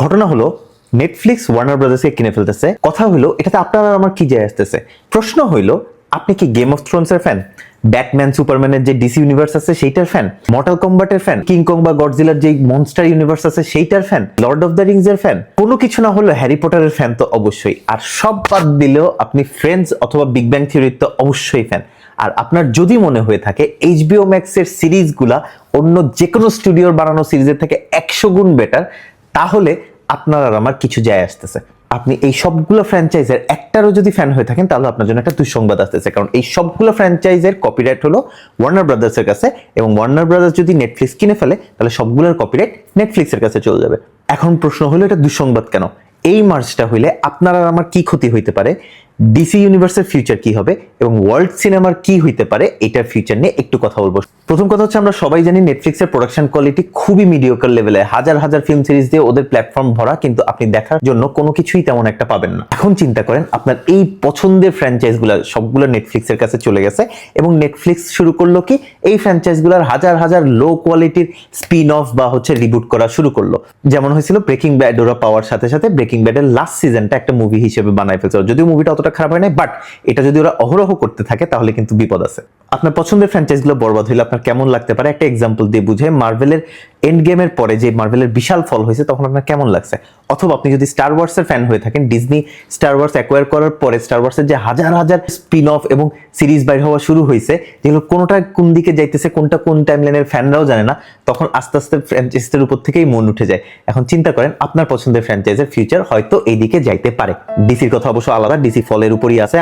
ঘটনা হলো Netflix Warner ব্রাদার্সকে কিনে ফেলতেছে। কথা হলো, এটাতে আপনার আমার কি যায় আসতেছে? প্রশ্ন হইল, আপনি কি গেম অফ থ্রোনসের ফ্যান ব্যাটম্যান সুপারম্যানের যে ডিসি ইউনিভার্স আছে, সেইটার ফ্যান মর্টাল কম্বাটের ফ্যান কিং কং বা গডজিলার যে মনস্টার ইউনিভার্স আছে, সেইটার fan Lord of the Rings এর ফ্যান কোনো কিছু না হলেও হ্যারি পটারের ফ্যান তো অবশ্যই। আর সব বাদ দিলেও আপনি ফ্রেন্ডস অথবা বিগ ব্যাং থিওরির তো অবশ্যই ফ্যান আর আপনার যদি মনে হয়ে থাকে এইচবিও ম্যাক্স এর সিরিজগুলা অন্য যে কোনো স্টুডিওর বানানো সিরিজের থেকে একশো গুণ বেটার তাহলে আপনার আর আমার কিছু যায় আসতেছে। আপনি এই সবগুলো ফ্র্যাঞ্চাইজের একটারও যদি ফ্যান হয়ে থাকেন, তাহলে আপনার জন্য একটা দুঃসংবাদ আসতেছে। কারণ এই সবগুলো ফ্র্যাঞ্চাইজের কপিরাইট হলো ওয়ার্নার ব্রাদার্সের কাছে এবং ওয়ার্নার ব্রাদার্স যদি নেটফ্লিক্স কিনে ফেলে, তাহলে সবগুলোর কপিরাইট নেটফ্লিক্সের কাছে চলে যাবে। এখন প্রশ্ন হলো, এটা দুঃসংবাদ কেন? এই মার্চটা হইলে আপনার আর আমার কি ক্ষতি হইতে পারে? ডিসি ইউনিভার্সের ফিউচার কি হবে? এবং ওয়ার্ল্ড সিনেমার কি হইতে পারে? এটার ফিউচার নিয়ে একটু কথা বলব। প্রথম কথা হচ্ছে আমরা সবাই জানি নেটফ্লিক্সের প্রোডাকশন কোয়ালিটি খুবই মিডিওকার লেভেলে হাজার হাজার ফিল্ম সিরিজ দিয়ে ওদের প্ল্যাটফর্ম ভরা, কিন্তু আপনি দেখার জন্য কোনো কিছুই তেমন একটা পাবেন না। এখন চিন্তা করেন, আপনার এই পছন্দের ফ্র্যাঞ্চাইজগুলো সবগুলো নেটফ্লিক্সের কাছে চলে গেছে এবং নেটফ্লিক্স শুরু করল কি? এই ফ্র্যাঞ্চাইজগুলোর হাজার হাজার লো কোয়ালিটির স্পিন অফ বা হচ্ছে রিবুট করা শুরু করল। যেমন হয়েছিল ব্রেকিং ব্যাড ওরা পাওয়ার সাথে সাথে ব্রেকিং ব্যাডের লাস্ট সিজনটা একটা মুভি হিসেবে বানায় ফেলছে। যদিও মুভিটা অতটা খারাপ হয় নাই বাট এটা যদি ওরা অহরহ করতে থাকে, তাহলে কিন্তু বিপদ আছে। আপনার পছন্দের ফ্র্যাঞ্চাইজগুলো বরবাদ হইলে, আপনার কেমন লাগতে পারে? একটা এক্সাম্পল দিয়ে বুঝে মার্ভেলের এন্ড গেমের পরে যে মার্ভেলের বিশাল ফল হয়েছে, তখন আপনার কেমন লাগছে? অথবা আপনি যদি স্টার ওয়ার্সের ফ্যান হয়ে থাকেন ডিজনি স্টার ওয়ার্স অ্যাকোয়ার করার পরে স্টার ওয়ার্সের যে হাজার হাজার স্পিন অফ এবং সিরিজ বাইর হওয়া শুরু হয়েছে, যেগুলো কোনোটা কোন দিকে যাইতেছে, কোনটা কোন টাইম টাইমলাইনের ফ্যানরাও জানে না, তখন আস্তে আস্তে ফ্র্যাঞ্চাইজের উপর থেকেই মন উঠে যায়। এখন চিন্তা করেন, আপনার পছন্দের ফ্র্যাঞ্চাইজের ফিউচার হয়তো এই দিকে যাইতে পারে। ডিসির কথা অবশ্য আলাদা ডিসি ফলের উপরই আছে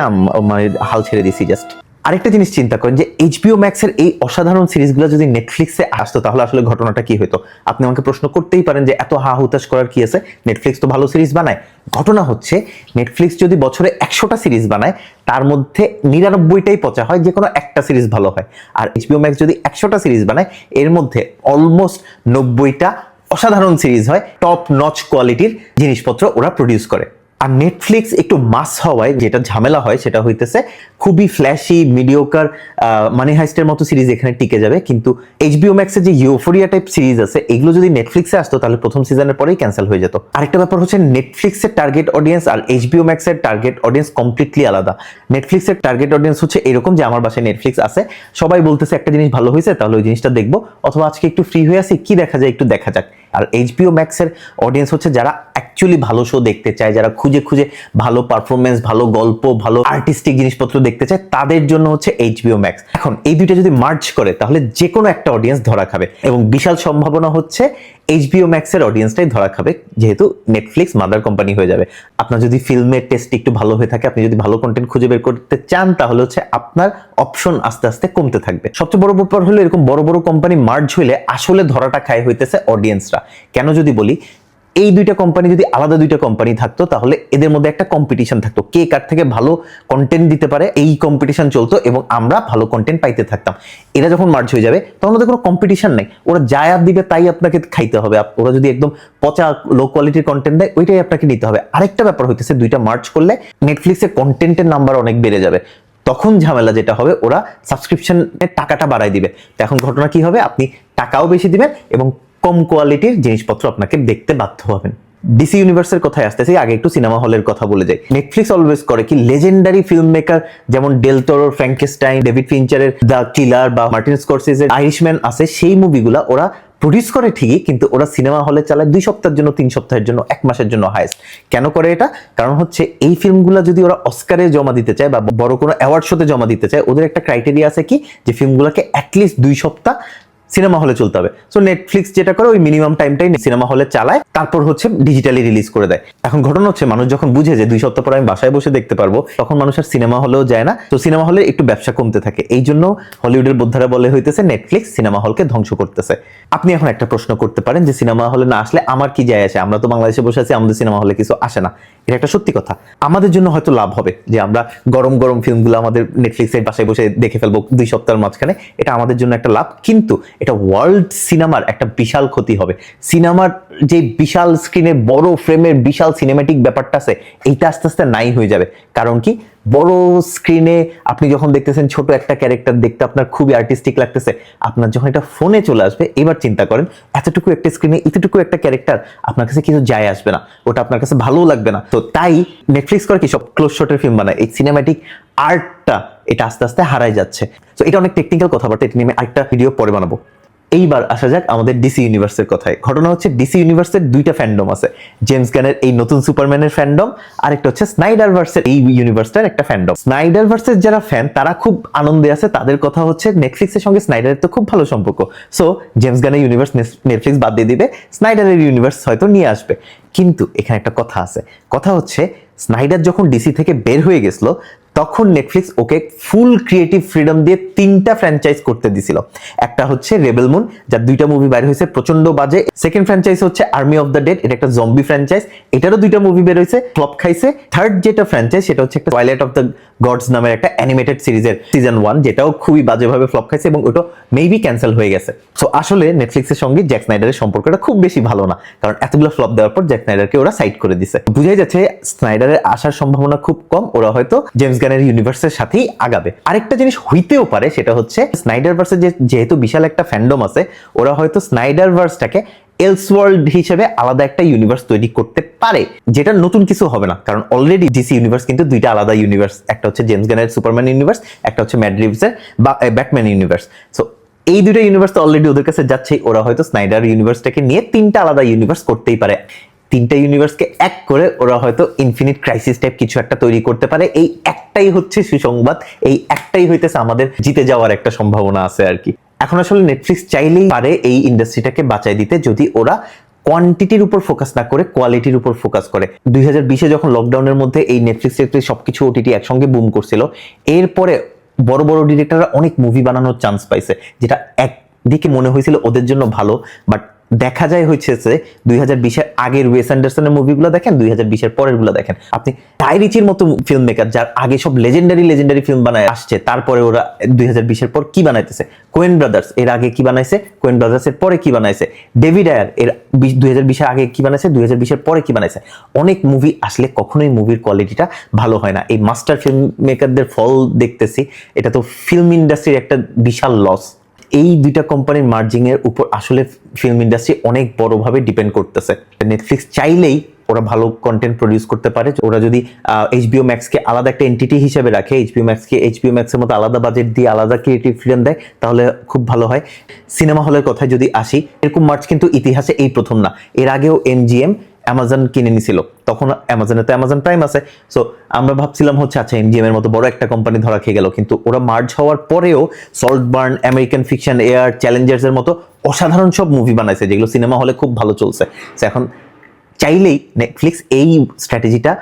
মানে হাল ছেড়ে দিছি জাস্ট আরেকটা জিনিস চিন্তা করেন যে এইচবিও ম্যাক্সের এই অসাধারণ সিরিজগুলো যদি নেটফ্লিক্সে আসতো, তাহলে আসলে ঘটনাটা কি হতো আপনি আমাকে প্রশ্ন করতেই পারেন যে এত হা হুতাশ করার কি আছে? নেটফ্লিক্স তো ভালো সিরিজ বানায়। ঘটনা হচ্ছে নেটফ্লিক্স যদি বছরে একশোটা সিরিজ বানায়, তার মধ্যে নিরানব্বইটাই পচা হয় যে কোনো একটা সিরিজ ভালো হয়। আর এইচবিও ম্যাক্স যদি একশোটা সিরিজ বানায়, এর মধ্যে অলমোস্ট নব্বইটা অসাধারণ সিরিজ হয় টপ নচ কোয়ালিটির জিনিসপত্র ওরা প্রডিউস করে। আর নেটফ্লিক্স একটু মাস হওয়ায় যেটা ঝামেলা হয় সেটা হইতেছে খুবই ফ্ল্যাশি মিডিওকার মানি হাইস্টের মতো সিরিজ এখানে টিকে যাবে। কিন্তু এইচবিও ম্যাক্সের যে ইউফোরিয়া টাইপ সিরিজ আছে, এগুলো যদি নেটফ্লিক্সে আসতো, তাহলে প্রথম সিজনের পরেই ক্যান্সেল হয়ে যেত। আরেকটা ব্যাপার হচ্ছে নেটফ্লিক্সের টার্গেট অডিয়েন্স আর এইচবিও ম্যাক্সের টার্গেট অডিয়েন্স কমপ্লিটলি আলাদা। নেটফ্লিক্সের টার্গেট অডিয়েন্স হচ্ছে এরকম যে আমার বাসায় নেটফ্লিক্স আছে, সবাই বলতেছে একটা জিনিস ভালো হয়েছে, তাহলে ওই জিনিসটা দেখব। অথবা আজকে একটু ফ্রি হয়ে আসি কি দেখা যায় একটু দেখা যাক। আর এইচবিও ম্যাক্সের অডিয়েন্স হচ্ছে যারা অ্যাকচুয়ালি ভালো শো দেখতে চায়, যারা খুঁজে খুঁজে ভালো পারফরমেন্স ভালো গল্প, ভালো আর্টিস্টিক জিনিসপত্র দেখতে চায়, তাদের জন্য হচ্ছে এইচবিও ম্যাক্স এখন এই দুইটা যদি মার্চ করে, তাহলে যে কোনো একটা অডিয়েন্স ধরা খাবে এবং বিশাল সম্ভাবনা হচ্ছে এইচবিও ম্যাক্সের অডিয়েন্সটাই ধরা খাবে, যেহেতু নেটফ্লিক্স মাদার কোম্পানি হয়ে যাবে। আপনার যদি ফিল্মের টেস্ট একটু ভালো হয়ে থাকে, আপনি যদি ভালো কন্টেন্ট খুঁজে বের করতে চান, তাহলে হচ্ছে আপনার অপশন আস্তে আস্তে কমতে থাকবে। সবচেয়ে বড় ব্যাপার হলো এরকম বড় বড় কোম্পানি মার্জ হইলে আসলে ধরাটা খায় হইতেছে অডিয়েন্সরা কেন যদি বলি, এই দুইটা কোম্পানি যদি আলাদা দুইটা কোম্পানি থাকতো, তাহলে এদের মধ্যে একটা কম্পিটিশন থাকতো। কে কার থেকে ভালো কন্টেন্ট দিতে পারে, এই কম্পিটিশন চলতো এবং আমরা ভালো কন্টেন্ট পাইতে থাকতাম। এরা যখন মার্চ হয়ে যাবে, তখন ওদের কোনো কম্পিটিশন নেই। ওরা যা আর দিবে, তাই আপনাকে খাইতে হবে। ওরা যদি একদম পচা লো কোয়ালিটির কন্টেন্ট দেয়, ওইটাই আপনাকে নিতে হবে। আরেকটা ব্যাপার হইতেছে, দুইটা মার্চ করলে নেটফ্লিক্সের কন্টেন্টের নাম্বার অনেক বেড়ে যাবে। তখন ঝামেলা যেটা হবে, ওরা সাবস্ক্রিপশনের টাকাটা বাড়ায় দিবে। তো এখন ঘটনা কি হবে? আপনি টাকাও বেশি দিবেন এবং কম কোয়ালিটির জিনিসপত্র আপনাকে দেখতে বাধ্য হবেন। ডিসি ইউনিভার্সের কথায় আসতেছি, আগে একটু সিনেমা হলের কথা বলে যাই। নেটফ্লিক্স অলওয়েজ করে কি লেজেন্ডারি ফিল্ম মেকার যেমন ডেলটোর ফ্র্যাঙ্কেস্টাইন ডেভিড ফিঞ্চারের দ্য কিলার বা মার্টিন স্করসিজের আইরিশম্যান আছে, সেই মুভিগুলা ওরা প্রডিউস করে ঠিকই, কিন্তু ওরা সিনেমা হলে চালায় দুই সপ্তাহের জন্য, তিন সপ্তাহের জন্য, এক মাসের জন্য হাইস্ট কেন করে এটা? কারণ হচ্ছে এই ফিল্মগুলো যদি ওরা অস্কারে জমা দিতে চায় বা বড় কোনো অ্যাওয়ার্ড শোতে জমা দিতে চায়, ওদের একটা ক্রাইটেরিয়া আছে কি? যে ফিল্মগুলোকে অ্যাটলিস্ট দুই সপ্তাহ সিনেমা হলে চলতে হবে। সো নেটফ্লিক্স যেটা করে, ওই মিনিমাম টাইমটাই সিনেমা হলে চালায়, তারপর হচ্ছে ডিজিটালি রিলিজ করে দেয়। এখন ঘটনা হচ্ছে, মানুষ যখন বুঝে যে দুই সপ্তাহ পর আমি বাসায় বসে দেখতে পারব, তখন মানুষ আর সিনেমা হলেও যায় না। তো সিনেমা হলে একটু ব্যবসা কমতে থাকে। এই জন্য হলিউডের বোদ্ধারা বলে হইতেছে নেটফ্লিক্স সিনেমা হলকে ধ্বংস করতেছে। আপনি এখন একটা প্রশ্ন করতে পারেন যে, সিনেমা হলে না আসলে আমার কি যায় আসে? আমরা তো বাংলাদেশে বসে আছি, আমাদের সিনেমা হলে কিছু আসে না। এটা একটা সত্যি কথা। আমাদের জন্য হয়তো লাভ হবে যে, আমরা গরম গরম ফিল্মগুলো আমাদের নেটফ্লিক্সের বাসায় বসে দেখে ফেলব দুই সপ্তাহের মাঝখানে। এটা আমাদের জন্য একটা লাভ। কিন্তু এটা ওয়ার্ল্ড সিনেমার একটা বিশাল ক্ষতি হবে। সিনেমার যে বিশাল স্ক্রিনে বড় ফ্রেমের বিশাল সিনেমাটিক ব্যাপারটা আছে, এইটা আস্তে আস্তে নাই হয়ে যাবে। কারণ কি? বড় স্ক্রিনে আপনি যখন দেখতেছেন ছোট একটা ক্যারেক্টার দেখতে আপনার খুবই আর্টিস্টিক লাগতেছে, আপনার যখন এটা ফোনে চলে আসবে, এবার চিন্তা করেন, এতটুকু একটা স্ক্রিনে এতটুকু একটা ক্যারেক্টার আপনার কাছে কিছু যায় আসবে না, ওটা আপনার কাছে ভালো লাগবে না। তো তাই নেটফ্লিক্স করে কি সব ক্লোজ শটের ফিল্ম বানায়? এই সিনেমাটিক আর্টটা এটা আস্তে আস্তে হারাই যাচ্ছে। তো এটা অনেক টেকনিক্যাল কথাবার্তা, এটা নিয়ে আমি আরেকটা ভিডিও পরে বানাবো। এইবার আসা যাক আমাদের ডিসি ইউনিভার্সের কথায়। ঘটনা হচ্ছে ডিসি ইউনিভার্সের দুইটা ফ্যান্ডম আছে। জেমস গ্যানের এই নতুন সুপারম্যানের ফ্যান্ডম আর একটা হচ্ছে স্নাইডার ভার্সের এই ইউনিভার্সটার একটা ফ্যান্ডম স্নাইডার ভার্সের যারা ফ্যান তারা খুব আনন্দে আছে। তাদের কথা হচ্ছে নেটফ্লিক্সের সঙ্গে স্নাইডারের তো খুব ভালো সম্পর্ক। সো জেমস গ্যানের ইউনিভার্স নেটফ্লিক্স বাদ দিয়ে দিবে। স্নাইডারের ইউনিভার্স হয়তো নিয়ে আসবে। কিন্তু এখানে একটা কথা আছে। কথা হচ্ছে স্নাইডার যখন ডিসি থেকে বের হয়ে গেছিল তখন নেটফ্লিক্স ওকে ফুল ক্রিয়েটিভ ফ্রিডম দিয়ে তিনটা ফ্র্যাঞ্চাইজ করতে দিছিল। একটা হচ্ছে রেবেল মুন যার দুইটা মুভি বাইরে হয়েছে প্রচণ্ড বাজে। সেকেন্ড ফ্র্যাঞ্চাইজ হচ্ছে আর্মি অফ দ্য ডেড এটা একটা জম্বি ফ্র্যাঞ্চাইজ এটারও দুইটা মুভি বের হয়েছে ফ্লপ খাইছে। থার্ড যেটা ফ্র্যাঞ্চাইজ সেটা হচ্ছে একটা টয়লেট অফ দ্য গডস নামের একটা অ্যানিমেটেড সিরিজের সিজন ওয়ান যেটাও খুবই বাজেভাবে ফ্লপ খাইছে এবং ওটা মেবি ক্যান্সেল হয়ে গেছে। সো আসলে নেটফ্লিক্সের সঙ্গে জ্যাক স্নাইডারের সম্পর্কটা খুব বেশি ভালো না, কারণ এতগুলো ফ্লপ দেওয়ার পর জ্যাক স্নাইডারকে ওরা সাইড করে দিছে। বুঝাই যাচ্ছে স্নাইডারের আসার সম্ভাবনা খুব কম, ওরা হয়তো জেমস গানের ইউনিভার্সের সাথেই আগাবে। আরেকটা জিনিস হইতেও পারে, সেটা হচ্ছে স্নাইডার ভার্সের যেহেতু বিশাল একটা ফ্যান্ডম আছে, ওরা হয়তো স্নাইডার ভার্সটাকে এলসওয়ার্ল্ড হিসেবে আলাদা একটা ইউনিভার্স তৈরি করতে পারে, যেটা নতুন কিছু হবে না। কারণ অলরেডি ডিসি ইউনিভার্স কিন্তু দুইটা আলাদা ইউনিভার্স একটা হচ্ছে জেমস গানের সুপারম্যান ইউনিভার্স একটা হচ্ছে ম্যাড রিভসের বা ব্যাটম্যান ইউনিভার্স সো এই দুটো ইউনিভার্স তো অলরেডি ওদের কাছে যাচ্ছে ওরা হয়তো স্নাইডার ইউনিভার্সটাকে নিয়ে তিনটা আলাদা ইউনিভার্স করতেই পারে। তিনটা ইউনিভার্সকে এক করে ওরা হয়তো ইনফিনিট ক্রাইসিস টাইপ কিছু একটা তৈরি করতে পারে, এই একটাই হচ্ছে সুসংবাদ, এই একটাই হইতেছে আমাদের জিতে যাওয়ার একটা সম্ভাবনা আছে আর কি। এখন আসলে নেটফ্লিক্স চাইলেই পারে এই ইন্ডাস্ট্রিটাকে বাঁচাই দিতে যদি ওরা কোয়ান্টিটির উপর ফোকাস না করে কোয়ালিটির উপর ফোকাস করে। দুই হাজার বিশে যখন লকডাউনের মধ্যে এই নেটফ্লিক্স সবকিছু ওটিটি একসঙ্গে বুম করছিল, এরপরে বড় বড় ডিরেক্টররা অনেক মুভি বানানোর চান্স পাইছে, যেটা একদিকে মনে হয়েছিল ওদের জন্য ভালো বাট দেখা যায় হচ্ছে যে দুই হাজার বিশের আগের ওয়েস অ্যান্ডারসনের মুভিগুলো দেখেন, দুই হাজার বিশের পরেরগুলো দেখেন। আপনি টাইরিচির মতো ফিল্ম মেকার যার আগে সব লেজেন্ডারি লেজেন্ডারি ফিল্ম বানায় আসছে, তারপরে ওরা দুই হাজার বিশের পর কি বানাইতেছে? কোয়েন ব্রাদার্স এর আগে কি বানাইছে? কোয়েন ব্রাদার্স এর পরে কি বানাইছে? ডেভিড আয়ার এর দুই হাজার বিশের আগে কি বানাইছে? দুই হাজার বিশের পরে কি বানাইছে? অনেক মুভি আসলে কখনোই মুভির কোয়ালিটিটা ভালো হয় না। এই মাস্টার ফিল্ম মেকারদের ফল দেখতেছি, এটা তো ফিল্ম ইন্ডাস্ট্রির একটা বিশাল লস এই দুইটা কোম্পানির মার্জিং এর উপর আসলে ফিল্ম ইন্ডাস্ট্রি অনেক বড়ভাবে ডিপেন্ড করতেছে। নেটফ্লিক্স চাইলেই ওরা ভালো কন্টেন্ট প্রডিউস করতে পারে। ওরা যদি এইচবিও ম্যাক্সকে আলাদা একটা এন্টিটি হিসেবে রাখে এইচবিও ম্যাক্সকে এইচবিও ম্যাক্সের মতো আলাদা বাজেট দিয়ে আলাদা ক্রিয়েটিভ ফ্রিডম দেয়, তাহলে খুব ভালো হয়। সিনেমা হলের কথায় যদি আসি, এরকম মার্চ কিন্তু ইতিহাসে এই প্রথম না। এর আগেও এমজিএম অ্যামাজন কিনে নিছিল। তখন অ্যামাজনে তো অ্যামাজন প্রাইম আছে। সো আমরা ভাবছিলাম হচ্ছে আচ্ছা এমজিএম এর মতো বড় একটা কোম্পানি ধরা খেয়ে গেল। কিন্তু ওরা মার্জ হওয়ার পরেও Saltburn American Fiction Air Challengers এর মতো অসাধারণ সব মুভি বানাইছে, যেগুলো সিনেমা হলে খুব ভালো চলছে। এখন চাইলেই নেটফ্লিক্স এই স্ট্র্যাটেজিটা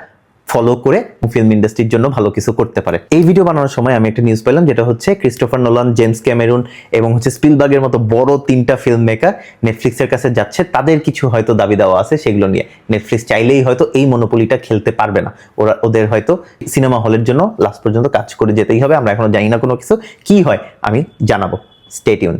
ফলো করে ফিল্ম ইন্ডাস্ট্রির জন্য ভালো কিছু করতে পারে। এই ভিডিও বানানোর সময় আমি একটা নিউজ পেলাম, যেটা হচ্ছে ক্রিস্টোফার নোলান জেমস ক্যামেরুন এবং হচ্ছে স্পিলবার্গের মতো বড় তিনটা ফিল্ম মেকার নেটফ্লিক্সের কাছে যাচ্ছে। তাদের কিছু হয়তো দাবি দেওয়া আছে সেগুলো নিয়ে। নেটফ্লিক্স চাইলেই হয়তো এই মনোপলিটা খেলতে পারবে না। ওরা, ওদের হয়তো সিনেমা হলের জন্য লাস্ট পর্যন্ত কাজ করে যেতেই হবে। আমরা এখনও জানি না কোনো কিছু। কি হয় আমি জানাব। স্টেটিউন